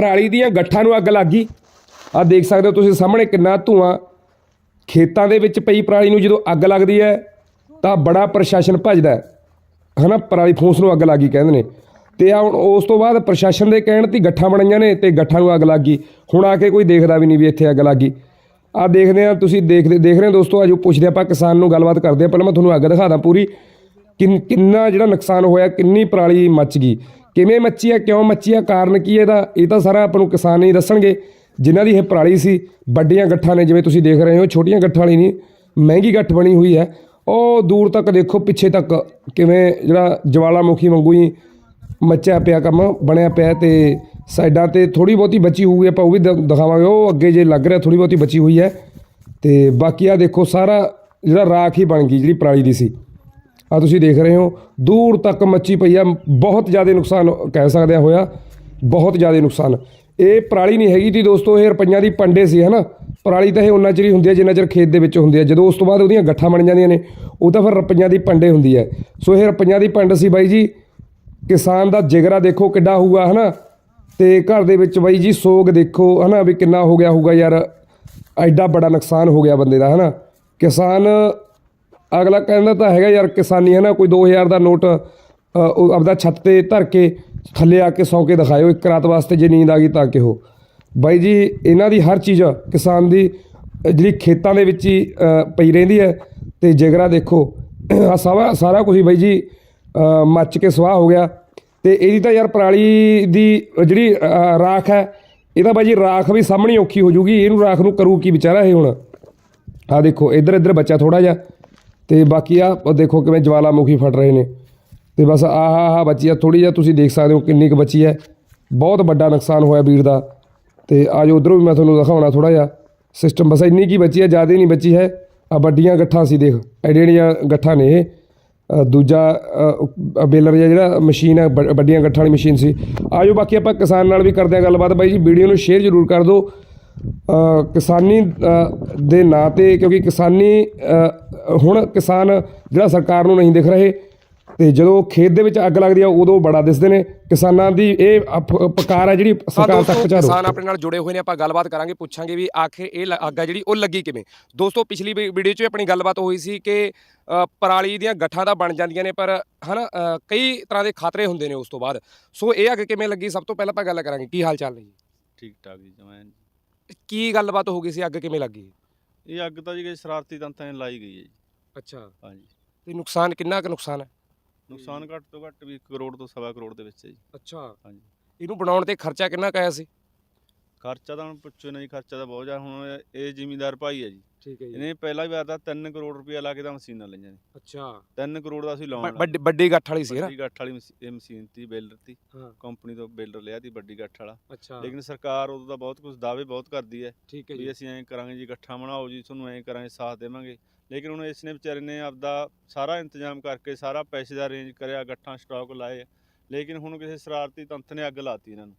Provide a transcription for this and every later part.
ਪਰਾਲੀ ਦੀਆਂ ਗੱਠਾਂ ਨੂੰ ਅੱਗ ਲੱਗ ਗਈ। ਆ ਦੇਖ ਸਕਦੇ ਹੋ ਤੁਸੀਂ ਸਾਹਮਣੇ ਕਿੰਨਾ ਧੂਆਂ ਖੇਤਾਂ ਦੇ ਵਿੱਚ ਪਈ ਪਰਾਲੀ ਨੂੰ ਜਦੋਂ ਅੱਗ ਲੱਗਦੀ ਹੈ, ਤਾਂ ਬੜਾ ਪ੍ਰਸ਼ਾਸਨ ਭੱਜਦਾ ਹੈ। ਹਨਾ, ਪਰਾਲੀ ਫੂਸ ਨੂੰ ਅੱਗ ਲੱਗੀ ਕਹਿੰਦੇ ਨੇ। ਤੇ ਆ ਹੁਣ ਉਸ ਤੋਂ ਬਾਅਦ ਪ੍ਰਸ਼ਾਸਨ ਦੇ ਕਹਿਣ ਤੇ ਗੱਠਾਂ ਬਣਾਈਆਂ ਨੇ ਤੇ ਗੱਠਾਂ ਨੂੰ ਅੱਗ ਲੱਗ ਗਈ। ਹੁਣ ਆ ਕੇ ਕੋਈ ਦੇਖਦਾ ਵੀ ਨਹੀਂ ਵੀ ਇੱਥੇ ਅੱਗ ਲੱਗ ਗਈ। ਆ ਦੇਖਦੇ ਆ ਤੁਸੀਂ ਦੇਖਦੇ, ਦੇਖ ਰਹੇ ਹੋ ਦੋਸਤੋ ਆਜੋ ਪੁੱਛਦੇ ਆਪਾਂ ਕਿਸਾਨ ਨੂੰ ਗੱਲਬਾਤ ਕਰਦੇ ਆ ਪਹਿਲਾਂ ਮੈਂ ਤੁਹਾਨੂੰ ਅੱਗ ਦਿਖਾਦਾ ਪੂਰੀ। ਕਿੰਨ, ਕਿੰਨਾ ਜਿਹੜਾ ਨੁਕਸਾਨ ਹੋਇਆ, ਕਿੰਨੀ ਪਰਾਲੀ ਮੱਚ ਗਈ। ਕਿਵੇਂ ਮੱਚੀ ਆ, ਕਿਉਂ ਮੱਚੀ ਆ, ਕਾਰਨ ਕੀ ਇਹਦਾ? ਇਹ ਤਾਂ ਸਾਰਾ ਆਪਾਂ ਨੂੰ ਕਿਸਾਨ ਹੀ ਦੱਸਣਗੇ। ਜਿਨ੍ਹਾਂ ਦੀ ਇਹ ਪਰਾਲੀ ਸੀ, ਵੱਡੀਆਂ ਗੱਠਾਂ ਨੇ, ਜਿਵੇਂ ਤੁਸੀਂ ਦੇਖ ਰਹੇ ਹੋ, ਛੋਟੀਆਂ ਗੱਠਾਂ ਵਾਲੀ ਨਹੀਂ, ਮਹਿੰਗੀ ਗੱਠ ਬਣੀ ਹੋਈ ਹੈ। ਉਹ ਦੂਰ ਤੱਕ ਦੇਖੋ, ਪਿੱਛੇ ਤੱਕ ਕਿਵੇਂ ਜਿਹੜਾ ਜਵਾਲਾਮੁਖੀ ਵਾਂਗੂ ਹੀ ਮੱਚਿਆ ਪਿਆ ਕੰਮ, ਬਣਿਆ ਪਿਆ ਤੇ ਸਾਈਡਾਂ ਤੇ ਥੋੜੀ ਬਹੁਤੀ ਬਚੀ ਹੋਈ ਆਪਾਂ ਉਹ ਵੀ ਦ- ਦਿਖਾਵਾਂਗੇ। ਉਹ ਅੱਗੇ ਜੇ ਲੱਗ ਰਿਹਾ ਥੋੜੀ ਬਹੁਤੀ ਬਚੀ ਹੋਈ ਹੈ। ਤੇ ਬਾਕੀ ਆ ਦੇਖੋ, ਸਾਰਾ ਜਿਹੜਾ ਰਾਖ ਹੀ ਬਣ ਗਈ, ਜਿਹੜੀ ਪਰਾਲੀ ਦੀ ਸੀ। ਆ ਤੁਸੀਂ ਦੇਖ ਰਹੇ ਹੋ, ਦੂਰ ਤੱਕ ਮੱਚੀ ਪਈ ਆ, ਬਹੁਤ ਜ਼ਿਆਦਾ ਨੁਕਸਾਨ ਕਹਿ ਸਕਦੇ ਆ ਹੋਇਆ, ਬਹੁਤ ਜ਼ਿਆਦਾ ਨੁਕਸਾਨ। ਇਹ ਪਰਾਲੀ ਨਹੀਂ ਹੈਗੀ ਤੀ ਦੋਸਤੋ, ਇਹ ਰੁਪਈਆਂ ਦੀ ਪੰਡੇ ਸੀ, ਹਨਾ? ਪਰਾਲੀ ਤਾਂ ਇਹ ਉਨਾ ਚਿਰ ਹੀ ਹੁੰਦੀ ਹੈ ਜਿੰਨਾ ਚਿਰ ਖੇਤ ਦੇ ਵਿੱਚ ਹੁੰਦੀ ਹੈ ਜਦੋਂ ਉਸ ਤੋਂ ਬਾਅਦ ਉਹਦੀਆਂ ਗੱਠਾਂ ਬਣ ਜਾਂਦੀਆਂ ਨੇ, ਉਹ ਤਾਂ ਫਿਰ ਰੁਪਈਆਂ ਦੀ ਪੰਡੇ ਹੁੰਦੀ ਹੈ ਸੋ ਇਹ ਰੁਪਈਆਂ ਦੀ ਪੰਡ ਸੀ ਬਾਈ ਜੀ। ਕਿਸਾਨ ਦਾ ਜਿਗਰਾ ਦੇਖੋ ਕਿੱਡਾ ਹੋਊਗਾ, ਹਨਾ? ਤੇ ਘਰ ਦੇ ਵਿੱਚ ਬਾਈ ਜੀ ਸੋਗ ਦੇਖੋ, ਹਨਾ, ਵੀ ਕਿੰਨਾ ਹੋ ਗਿਆ ਹੋਊਗਾ ਯਾਰ। ਐਡਾ ਬੜਾ ਨੁਕਸਾਨ ਹੋ ਗਿਆ ਬੰਦੇ ਦਾ, ਹਨਾ? ਕਿਸਾਨ ਅਗਲਾ ਕਹਿੰਦਾ ਤਾਂ ਹੈਗਾ ਯਾਰ ਕਿਸਾਨੀ ਹੈ ਨਾ, ਕੋਈ 2000 ਦਾ ਨੋਟ ਆਪਦਾ ਛੱਤ ਤੇ ਧਰ ਕੇ ਥੱਲੇ ਆ ਕੇ ਸੌ ਕੇ ਦਿਖਾਇਓ, ਇੱਕ ਰਾਤ ਵਾਸਤੇ ਜੇ ਨੀਂਦ ਆ ਗਈ ਤਾਂ ਕਿਹੋ। ਬਾਈ ਜੀ, ਇਹਨਾਂ ਦੀ ਹਰ ਚੀਜ਼ ਕਿਸਾਨ ਦੀ ਜਿਹੜੀ ਖੇਤਾਂ ਦੇ ਵਿੱਚ ਹੀ ਪਈ ਰਹਿੰਦੀ ਹੈ ਤੇ ਜਿਗਰਾ ਦੇਖੋ ਆ ਸਾਰਾ ਸਾਰਾ ਕੁਝ ਬਾਈ ਜੀ ਮੱਚ ਕੇ ਸਵਾਹ ਹੋ ਗਿਆ। ਤੇ ਇਹਦੀ ਤਾਂ ਯਾਰ ਪਰਾਲੀ ਦੀ ਜਿਹੜੀ ਰਾਖ ਹੈ, ਇਹ ਤਾਂ ਬਾਈ ਜੀ ਰਾਖ ਵੀ ਸਾਹਮਣੇ ਔਖੀ ਹੋ ਜੂਗੀ, ਇਹਨੂੰ ਰਾਖ ਨੂੰ ਕਰੂ ਕੀ ਵਿਚਾਰਾ ਇਹ ਹੁਣ? ਆ ਦੇਖੋ ਇੱਧਰ ਇੱਧਰ ਬੱਚਾ ਥੋੜਾ ਜਿਹਾ। ਤੇ ਬਾਕੀ ਆ ਦੇਖੋ ਕਿਵੇਂ ਜਵਾਲਾਮੁਖੀ ਫਟ ਰਹੇ ਨੇ। ਤੇ ਬਸ ਆਹ ਆਹ ਬੱਚੀ ਆ ਥੋੜੀ ਜਿਹਾ ਤੁਸੀਂ ਦੇਖ ਸਕਦੇ ਹੋ ਕਿੰਨੀ ਕੁ ਬੱਚੀ ਹੈ। ਬਹੁਤ ਵੱਡਾ ਨੁਕਸਾਨ ਹੋਇਆ ਵੀਰ ਦਾ। ਤੇ ਆਜੋ ਉਧਰੋਂ ਵੀ ਮੈਂ ਤੁਹਾਨੂੰ ਦਿਖਾਉਣਾ ਥੋੜਾ ਜਿਹਾ ਸਿਸਟਮ ਬਸ ਇੰਨੀ ਕੀ ਬੱਚੀ ਹੈ, ਜ਼ਿਆਦਾ ਨਹੀਂ ਬੱਚੀ ਹੈ। ਆ ਵੱਡੀਆਂ ਗੱਠਾਂ ਸੀ ਦੇਖ, ਐਡੀਆਂ ਗੱਠਾਂ ਨੇ ਇਹ। ਦੂਜਾ ਬੇਲਰ ਜਿਹਾ ਜਿਹੜਾ ਮਸ਼ੀਨ ਹੈ ਵੱਡ- ਵੱਡੀਆਂ ਗੱਠਾਂ ਵਾਲੀ ਮਸ਼ੀਨ ਸੀ। ਆਜੋ ਬਾਕੀ ਆਪਾਂ ਕਿਸਾਨ ਨਾਲ ਵੀ ਕਰਦੇ ਹਾਂ ਗੱਲਬਾਤ। ਬਾਈ ਜੀ, ਵੀਡੀਓ ਨੂੰ ਸ਼ੇਅਰ ਜ਼ਰੂਰ ਕਰ ਦਿਓ। ਕਿਸਾਨੀ ਦੇ ਨਾਂ ਤੇ ਕਿਉਂਕਿ ਕਿਸਾਨੀ ਹੁਣ ਕਿਸਾਨ ਜਿਹੜਾ ਸਰਕਾਰ ਨੂੰ ਨਹੀਂ ਦਿਖ ਰਹੇ ਤੇ ਜਦੋਂ ਖੇਤ ਦੇ ਵਿੱਚ ਅੱਗ ਲੱਗਦੀ ਆ ਉਦੋਂ ਬੜਾ ਦਿਸਦੇ ਨੇ। ਕਿਸਾਨਾਂ ਦੀ ਇਹ ਪਕਾਰ ਹੈ ਜਿਹੜੀ ਸਰਕਾਰ ਤੱਕ ਪਹੁੰਚਾ ਕਿਸਾਨ ਆਪਣੇ ਨਾਲ ਜੁੜੇ ਹੋਏ ਨੇ ਆਪਾਂ ਗੱਲਬਾਤ ਕਰਾਂਗੇ ਪੁੱਛਾਂਗੇ ਵੀ ਆਖਿਰ ਇਹ ਅੱਗ ਆ ਜਿਹੜੀ ਉਹ ਲੱਗੀ ਕਿਵੇਂ? ਦੋਸਤੋ ਪਿਛਲੀ ਵੀ- ਵੀਡੀਓ 'ਚ ਆਪਣੀ ਗੱਲਬਾਤ ਹੋਈ ਸੀ ਕਿ ਪਰਾਲੀ ਦੀਆਂ ਗੱਠਾਂ ਤਾਂ ਬਣ ਜਾਂਦੀਆਂ ਨੇ ਪਰ ਹਨਾ ਕਈ ਤਰ੍ਹਾਂ ਦੇ ਖਤਰੇ ਹੁੰਦੇ ਨੇ ਉਸ ਤੋਂ ਬਾਅਦ। ਸੋ ਇਹ ਅੱਗ ਕਿਵੇਂ ਲੱਗੀ? ਸਭ ਤੋਂ ਪਹਿਲਾਂ ਆਪਾਂ ਗੱਲ ਕਰਾਂਗੇ। ਕੀ ਹਾਲ ਚਾਲ ਨੇ ਜੀ? ਠੀਕ ਠਾਕ ਜੀ ਜਮਾਂ ਕੀ ਗੱਲਬਾਤ ਹੋ ਗਈ ਸੀ? ਅੱਗ ਕਿਵੇਂ ਲੱਗੀ? ਇਹ ਅੱਗ ਤਾਂ ਜੀ ਕਿਸੇ ਸ਼ਰਾਰਤੀ ਤੰਤਾਂ ਨੇ ਲਾਈ ਗਈ ਹੈ ਜੀ। ਅੱਛਾ। ਹਾਂਜੀ। ਤੇ ਨੁਕਸਾਨ ਕਿੰਨਾ ਕੁ ਨੁਕਸਾਨ ਹੈ? ਨੁਕਸਾਨ ਘੱਟ ਤੋਂ ਘੱਟ ਵੀ 1 ਕਰੋੜ ਤੋਂ ਸਵਾ ਕਰੋੜ ਦੇ ਵਿੱਚ ਹੈ ਜੀ। ਅੱਛਾ। ਹਾਂਜੀ। ਇਹਨੂੰ ਬਣਾਉਣ ਤੇ ਖਰਚਾ ਕਿੰਨਾ ਕਾਇਆ ਸੀ? ਖਰਚਾ ਤਾਂ ਹੁਣ ਪੁੱਛੋ ਨਾ ਜੀ ਖਰਚਾ ਤਾਂ ਬਹੁਤ ਜ਼ਿਆਦਾ। ਹੁਣ ਇਹ ਜ਼ਿਮੀਂਦਾਰ ਭਾਈ ਹੈ ਜੀ। ਠੀਕ ਹੈ ਇਹਨੇ ਪਹਿਲਾਂ ਵੀ ਵਾਰ ਤਾਂ 3 ਕਰੋੜ ਰੁਪਇਆ ਲਾ ਕੇ ਤਾਂ ਮਸ਼ੀਨਾਂ ਲਈਆਂ ਨੇ। ਅੱਛਾ। 3 ਕਰੋੜ ਦਾ ਅਸੀਂ ਲਾਉਣ ਵੱਡੀ ਵੱਡੀ ਗੱਠ ਵਾਲੀ ਸੀ ਹੈ ਨਾ? ਵੱਡੀ ਗੱਠ ਵਾਲੀ ਮਸ਼ੀ- ਇਹ ਮਸ਼ੀਨ ਤੀ ਬੇਲਰ ਤੀ। ਹਾਂ। ਕੰਪਨੀ ਤੋਂ ਬੇਲਰ ਲਿਆ ਤੀ ਵੱਡੀ ਗੱਠ ਵਾਲਾ। ਅੱਛਾ। ਲੇਕਿਨ ਸਰਕਾਰ ਉਦੋਂ ਦਾ ਬਹੁਤ ਕੁਝ ਦਾਅਵੇ ਬਹੁਤ ਕਰਦੀ ਹੈ ਠੀਕ ਹੈ ਵੀ ਜੀ। ਅਸੀਂ ਐਂ ਕਰਾਂਗੇ ਜੀ ਇਕੱਠਾ ਬਣਾਓ ਜੀ ਤੁਹਾਨੂੰ ਐਂ ਕਰਾਂਗੇ ਸਾਥ ਦੇਵਾਂਗੇ। ਲੇਕਿਨ ਹੁਣ ਇਸ ਨੇ ਵਿਚਾਰੇ ਨੇ ਆਪਦਾ ਸਾਰਾ ਇੰਤਜ਼ਾਮ ਕਰਕੇ ਸਾਰਾ ਪੈਸੇ ਦਾ ਅਰੇਂਜ ਕਰਿਆ ਗੱਠਾਂ ਸਟਾਕ ਲਾਏ। ਲੇਕਿਨ ਹੁਣ ਕਿਸੇ ਸ਼ਰਾਰਤੀ ਤੰਤ ਨੇ ਅੱਗ ਲਾਤੀ ਇਹਨਾਂ ਨੂੰ।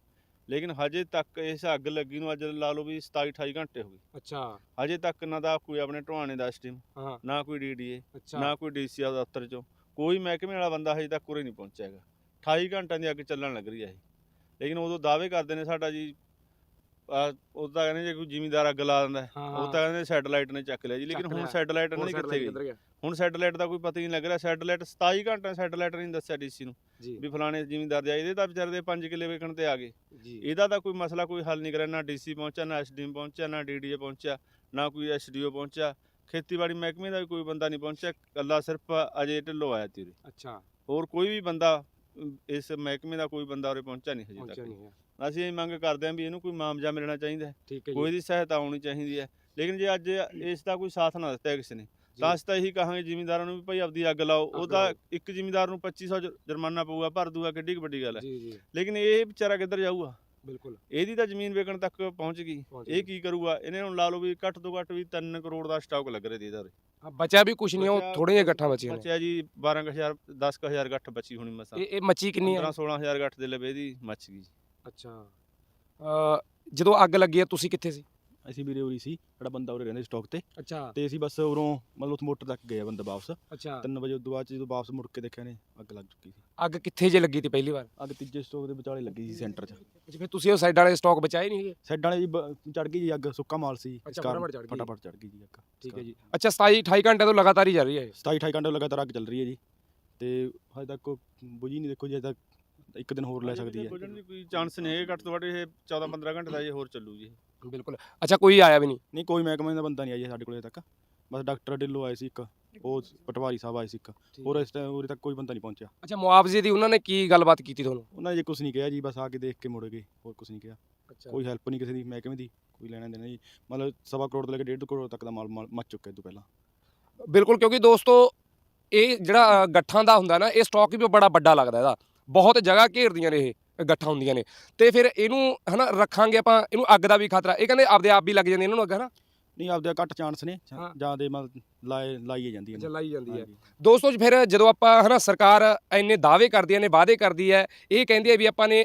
ਲੇਕਿਨ ਹਜੇ ਤੱਕ ਇਸ ਅੱਗ ਲੱਗੀ ਨੂੰ ਅੱਜ ਲਾ ਲਓ ਵੀ 27 28 ਘੰਟੇ ਹੋ ਗਏ। ਅੱਛਾ। ਹਜੇ ਤੱਕ ਨਾ ਦਾ ਕੋਈ ਆਪਣੇ ਢਵਾਣੇ ਦਾ ਸਟੀਮ ਹਾਂ। ਨਾ ਕੋਈ ਡੀਡੀਏ ਅੱਛਾ। ਨਾ ਕੋਈ ਡੀਸੀਆ ਦਫ਼ਤਰ ਚੋਂ। ਕੋਈ ਮਹਿਕਮੇ ਵਾਲਾ ਬੰਦਾ ਹਜੇ ਤੱਕ ਉਰੇ ਨਹੀਂ ਪਹੁੰਚਿਆ ਹੈਗਾ। 28 ਘੰਟਿਆਂ ਦੀ ਅੱਗ ਚੱਲਣ ਲੱਗ ਰਹੀ ਹੈ ਇਹ। ਲੇਕਿਨ ਉਦੋਂ ਦਾਅਵੇ ਕਰਦੇ ਨੇ ਸਾਡਾ ਜੀ ਉਹ ਤਾਂ ਕਹਿੰਦੇ ਜੇ ਕੋਈ ਜ਼ਿਮੀਂਦਾਰ ਅੱਗ ਲਾ ਦਿੰਦਾ ਉਹ ਤਾਂ ਕਹਿੰਦੇ ਸੈਟਲਾਈਟ ਨੇ ਚੱਕ ਲਿਆ ਜੀ ਲੇਕਿਨ ਹੁਣ। ਸੈਟਲਾਈਟ ਇਹਨਾਂ ਦੀ ਕਿੱਥੇ ਗਈ? ਹੁਣ ਸੈਟਲਾਈਟ ਦਾ ਕੋਈ ਪਤਾ ਨਹੀਂ ਲੱਗ ਰਿਹਾ। ਸੈਟਲਾਈਟ 27 ਘੰਟੇ ਸੈਟਲਾਈਟ ਨੇ ਦੱਸਿਆ ਡੀਸੀ ਨੂੰ ਵੀ ਫਲਾਣੇ ਜ਼ਿਮੀਂਦਾਰ ਜਾਈ ਇਹਦੇ ਤਾਂ ਵਿਚਾਰੇ ਦੇ 5 ਕਿੱਲੇ ਵੇਚਣ ਤੇ ਆ ਗਏ। ਇਹਦਾ ਤਾਂ ਕੋਈ ਮਸਲਾ ਕੋਈ ਹੱਲ ਨਹੀਂ ਕਰਿਆ। ਨਾ ਡੀਸੀ ਪਹੁੰਚਿਆ ਨਾ ਐਸਡੀਐਮ ਪਹੁੰਚਿਆ ਨਾ ਡੀਡੀਏ ਪਹੁੰਚਿਆ ਨਾ ਕੋਈ ਐਸਡੀਓ ਪਹੁੰਚਿਆ। ਖੇਤੀਬਾੜੀ ਮਹਿਕਮੇ ਦਾ ਵੀ ਕੋਈ ਬੰਦਾ ਨਹੀਂ ਪਹੁੰਚਿਆ। ਕੱਲਾ ਸਿਰਫ ਅਜੇ ਢਿੱਲੋਂ ਆਇਆ ਤੀ ਉਰੇ ਅੱਛਾ। ਹੋਰ ਕੋਈ ਵੀ ਬੰਦਾ ਇਸ ਮਹਿਕਮੇ ਦਾ ਕੋਈ ਬੰਦਾ ਉਰੇ ਪਹੁੰਚਿਆ ਨਹੀਂ ਹਜੇ ਪਹੁੰਚਿਆ ਤੱਕ। ਨਹੀਂ ਹੈ। ਅਸੀਂ ਇਹ ਮੰਗ ਕਰਦੇ ਹਾਂ ਵੀ ਇਹਨੂੰ ਕੋਈ ਮਾਮਜਾ ਮਿਲਣਾ ਚਾਹੀਦਾ ਹੈ। ਠੀਕ ਹੈ ਕੋਈ ਦੀ ਸਹਾਇਤਾ ਆਉਣੀ ਚਾਹੀਦੀ ਹੈ। ਲੇਕਿਨ ਜੇ ਅੱਜ ਇਸ ਦਾ ਕੋਈ ਸਾਥ ਨਾ ਦਿੱਤਾ ਕਿਸੇ ਨੇ ਤਾਂ ਅਸੀਂ ਤਾਂ ਇਹੀ ਕਹਾਂਗੇ ਜ਼ਿਮੀਂਦਾਰਾਂ ਨੂੰ ਵੀ ਭਾਈ ਆਪਦੀ ਅੱਗ ਲਾਓ। ਉਹ ਅੱਗ ਤਾਂ ਲਾਓ। ਇੱਕ ਜ਼ਿਮੀਂਦਾਰ ਨੂੰ 2500 ਜ- ਜੁਰਮਾਨਾ ਪਊਗਾ ਭਰ ਦੂਗਾ ਕਿੱਡੀ ਕੁ ਵੱਡੀ ਗੱਲ ਹੈ। ਜੀ ਜੀ। ਲੇਕਿਨ ਇਹ ਵਿਚਾਰਾ ਕਿੱਧਰ ਜਾਊਗਾ? ਬਿਲਕੁਲ। ਇਹਦੀ ਤਾਂ ਜ਼ਮੀਨ ਵੇਚਣ ਤੱਕ ਪਹੁੰਚ ਗਈ। ਪਹੁੰਚ ਇਹ ਕੀ ਕਰੂਗਾ? ਇਹਨੇ ਹੁਣ ਲਾ ਲਓ ਵੀ ਘੱਟ ਤੋਂ ਘੱਟ ਵੀ 3 ਕਰੋੜ ਦਾ ਸਟਾਕ ਲੱਗ ਰਿਹਾ ਇਹਦਾ। ਹਾਂ, ਬਚਿਆ ਵੀ ਕੁਝ ਨਹੀਂ ਉਹ ਬਚਿਆ- ਥੋੜੀਆਂ ਗੱਠਾਂ ਬਚੀਆਂ ਨੇ। ਬਚਿਆ ਜੀ 12000 10000 ਗੱਠ ਬਚੀ ਹੋਣੀ ਮਸਾਂ। ਇਹ ਇਹ ਮੱਚੀ ਕਿੰਨੀ ਆ? 15 16000 ਗੱਠ ਦੇ ਲਵੇ ਦੀ ਮੱਚ ਗਈ ਅੱਛਾ। ਜਦੋਂ ਅੱਗ ਲੱਗੀ ਆ ਤੁਸੀਂ ਕਿੱਥੇ ਸੀ? ਅਸੀਂ ਵੀਰੇ ਉਰੀ ਸੀ ਸਾਡਾ ਬੰਦਾ ਉਰੇ ਰਹਿੰਦਾ ਸਟਾਕ ਤੇ। ਅੱਛਾ। ਤੇ ਅਸੀਂ ਬਸ ਉਰੋਂ ਮਤਲਬ ਉੱਥੇ ਮੋਟਰ ਤੱਕ ਗਏ ਆ ਬੰਦਾ ਵਾਪਸ। ਅੱਛਾ। 3 ਵਜੇ ਉਦੋਂ ਬਾਅਦ 'ਚ ਜਦੋਂ ਵਾਪਸ ਮੁੜ ਕੇ ਦੇਖਿਆ ਨੇ ਅੱਗ ਲੱਗ ਚੁੱਕੀ ਸੀ। ਅੱਗ ਕਿੱਥੇ ਜੇ ਲੱਗੀ ਤੀ ਪਹਿਲੀ ਵਾਰ? ਅੱਗ ਤੀਜੇ ਸਟਾਕ ਦੇ ਵਿਚਾਲੇ ਲੱਗੀ ਸੀ ਸੈਂਟਰ 'ਚ। ਫਿਰ ਤੁਸੀਂ ਉਹ ਸਾਈਡ ਵਾਲੇ ਸਟਾਕ ਬਚਾਏ ਨਹੀਂ ਹੈਗੇ ਸਾਈਡਾਂ ਵਾਲੇ ਜੀ ਚੜ ਗਈ ਜੀ ਅੱਗ ਸੁੱਕਾ ਮਾਲ ਸੀ। ਫਟਾਫਟ ਚੜ ਗਈ। ਜੀ ਅੱਗ। ਠੀਕ ਹੈ ਜੀ। ਅੱਛਾ 27 28 ਘੰਟੇ ਤੋਂ ਲਗਾਤਾਰ ਹੀ ਚੱਲ ਰਹੀ ਹੈ ਇਹ। 27 28 ਘੰਟੇ ਲਗਾਤਾਰ ਅੱਗ ਚੱਲ ਰਹੀ ਹੈ ਜੀ। ਤੇ ਹਜੇ ਤੱਕ ਕੋਈ ਬੁਝੀ ਨਹੀਂ ਦੇਖੋ ਜੀ ਹਜੇ ਤੱਕ ਇੱਕ ਦਿਨ ਹੋਰ ਲੈ ਸਕਦੀ ਹੈ। ਬੁਝਣ ਦੀ ਕੋਈ ਚਾਂਸ ਨਹੀਂ ਹੈ ਘੱਟ ਤੋਂ ਘੱਟ ਇਹ 14 15 ਘੰਟੇ ਦਾ ਇਹ ਹੋਰ ਚੱਲੂ ਜੀ। ਬਿਲਕੁਲ। ਅੱਛਾ ਕੋਈ ਆਇਆ ਵੀ ਨਹੀਂ? ਨਹੀਂ ਕੋਈ ਮਹਿਕਮੇ ਦਾ ਬੰਦਾ ਨਹੀਂ ਆਇਆ ਜੀ ਸਾਡੇ ਕੋਲੇ ਹਜੇ ਤੱਕ। ਬਸ ਡਾਕਟਰ ਢਿੱਲੋਂ ਆਏ ਸੀ ਇੱਕ ਉਹ ਪਟਵਾਰੀ ਸਾਹਿਬ ਆਏ ਸੀ ਇੱਕ। ਹੋਰ ਇਸ ਟਾਈਮ ਉਰੇ ਤੱਕ ਕੋਈ ਬੰਦਾ ਨਹੀਂ ਪਹੁੰਚਿਆ। ਅੱਛਾ ਮੁਆਵਜ਼ੇ ਦੀ ਉਹਨਾਂ ਨੇ ਕੀ ਗੱਲਬਾਤ ਕੀਤੀ ਤੁਹਾਨੂੰ? ਉਹਨਾਂ ਨੇ ਜੇ ਕੁਝ ਨਹੀਂ ਕਿਹਾ ਜੀ ਬਸ ਆ ਕੇ ਦੇਖ ਕੇ ਮੁੜ ਗਏ ਹੋਰ ਕੁਝ ਨਹੀਂ ਕਿਹਾ। ਅੱਛਾ। ਕੋਈ ਹੈਲਪ ਨਹੀਂ ਕਿਸੇ ਦੀ ਮਹਿਕਮੇ ਦੀ ਕੋਈ ਲੈਣਾ ਦੇਣਾ ਜੀ ਮਤਲਬ ਸਵਾ ਕਰੋੜ ਤੋਂ ਲੈ ਕੇ ਡੇਢ ਕਰੋੜ ਤੱਕ ਦਾ ਮਾਲ ਮਾਲ ਮੱਚ ਚੁੱਕਾ ਇਹ ਤੋਂ ਪਹਿਲਾਂ। ਬਿਲਕੁਲ ਕਿਉਂਕਿ ਦੋਸਤੋ ਇਹ ਜਿਹੜਾ ਗੱਠਾਂ ਦਾ ਹੁੰਦਾ ਨਾ ਇਹ ਸਟਾਕ ਵੀ ਬੜਾ ਵੱਡਾ ਲੱਗਦਾ ਇਹਦਾ। ਬਹੁਤ ਜਗ੍ਹਾ ਘੇਰਦੀਆਂ ਨੇ ਇਹ ਗੱਠਾਂ ਹੁੰਦੀਆਂ ਨੇ ਤੇ ਫਿਰ ਇਹਨੂੰ ਹਨਾ ਰੱਖਾਂਗੇ ਆਪਾਂ ਇਹਨੂੰ ਅੱਗ ਦਾ ਵੀ ਖਤਰਾ ਇਹ ਕਹਿੰਦੇ ਆਪਦੇ ਆਪ ਵੀ ਲੱਗ ਜਾਂਦੀ ਇਹਨਾਂ ਨੂੰ ਅੱਗ ਹਨਾ ਨਹੀਂ ਆਪਦੇ ਘੱਟ ਚਾਂਸ ਨੇ ਹਾਂ। ਜਾਂ ਦੇ ਮਤਲਬ ਲਾਏ ਲਾਈਏ ਜਾਂਦੀ ਹੈ ਲਾਈ ਜਾਂਦੀ ਹਾਂਜੀ। ਦੋਸਤੋ ਜੀ ਫਿਰ ਜਦੋਂ ਆਪਾਂ ਹਨਾ ਸਰਕਾਰ ਇੰਨੇ ਦਾਅਵੇ ਕਰਦੀਆਂ ਨੇ ਵਾਅਦੇ ਕਰਦੀ ਹੈ ਇਹ ਕਹਿੰਦੀ ਹੈ ਵੀ ਆਪਾਂ ਨੇ